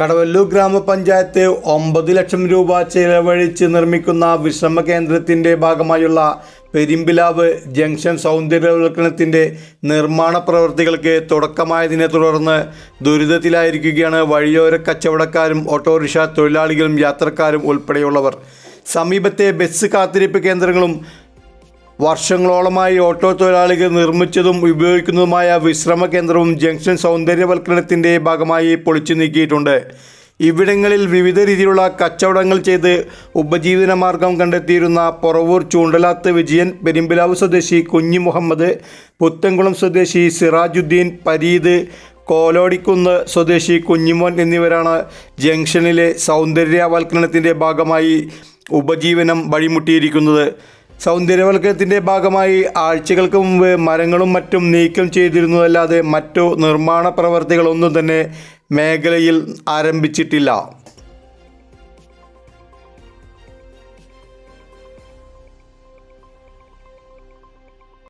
കടവല്ലൂർ ഗ്രാമപഞ്ചായത്ത് ഒമ്പത് ലക്ഷം രൂപ ചെലവഴിച്ച് നിർമ്മിക്കുന്ന വിശ്രമ കേന്ദ്രത്തിന്റെ ഭാഗമായുള്ള പെരുമ്പിലാവ് ജംഗ്ഷൻ സൗന്ദര്യവൽക്കരണത്തിന്റെ നിർമ്മാണ പ്രവൃത്തികൾക്ക് തുടക്കമായതിനെ തുടർന്ന് ദുരിതത്തിലായിരിക്കുകയാണ് വഴിയോര കച്ചവടക്കാരും ഓട്ടോറിക്ഷ തൊഴിലാളികളും യാത്രക്കാരും ഉൾപ്പെടെയുള്ളവർ. സമീപത്തെ ബസ് കാത്തിരിപ്പ് കേന്ദ്രങ്ങളും വർഷങ്ങളോളമായി ഓട്ടോ തൊഴിലാളികൾ നിർമ്മിച്ചതും ഉപയോഗിക്കുന്നതുമായ വിശ്രമ കേന്ദ്രവും ജംഗ്ഷൻ സൗന്ദര്യവൽക്കരണത്തിന്റെ ഭാഗമായി പൊളിച്ചു നീക്കിയിട്ടുണ്ട്. ഇവിടങ്ങളിൽ വിവിധ രീതിയിലുള്ള കച്ചവടങ്ങൾ ചെയ്ത് ഉപജീവന മാർഗം കണ്ടെത്തിയിരുന്ന പൊറവൂർ ചൂണ്ടലാത്ത് വിജയൻ പെരുമ്പിലാവ് സ്വദേശി കുഞ്ഞി മുഹമ്മദ് പുത്തൻകുളം സ്വദേശി സിറാജുദ്ദീൻ പരീദ് കോലോടിക്കുന്ന് സ്വദേശി കുഞ്ഞിമോൻ എന്നിവരാണ് ജംഗ്ഷനിലെ സൗന്ദര്യവൽക്കരണത്തിന്റെ ഭാഗമായി ഉപജീവനം വഴിമുട്ടിയിരിക്കുന്നത്. സൗന്ദര്യവൽക്കരണത്തിന്റെ ഭാഗമായി ആഴ്ചകൾക്ക് മുമ്പ് മരങ്ങളും മറ്റും നീക്കം ചെയ്തിരുന്നതല്ലാതെ മറ്റു നിർമ്മാണ പ്രവർത്തികളൊന്നും തന്നെ മേഖലയിൽ ആരംഭിച്ചിട്ടില്ല.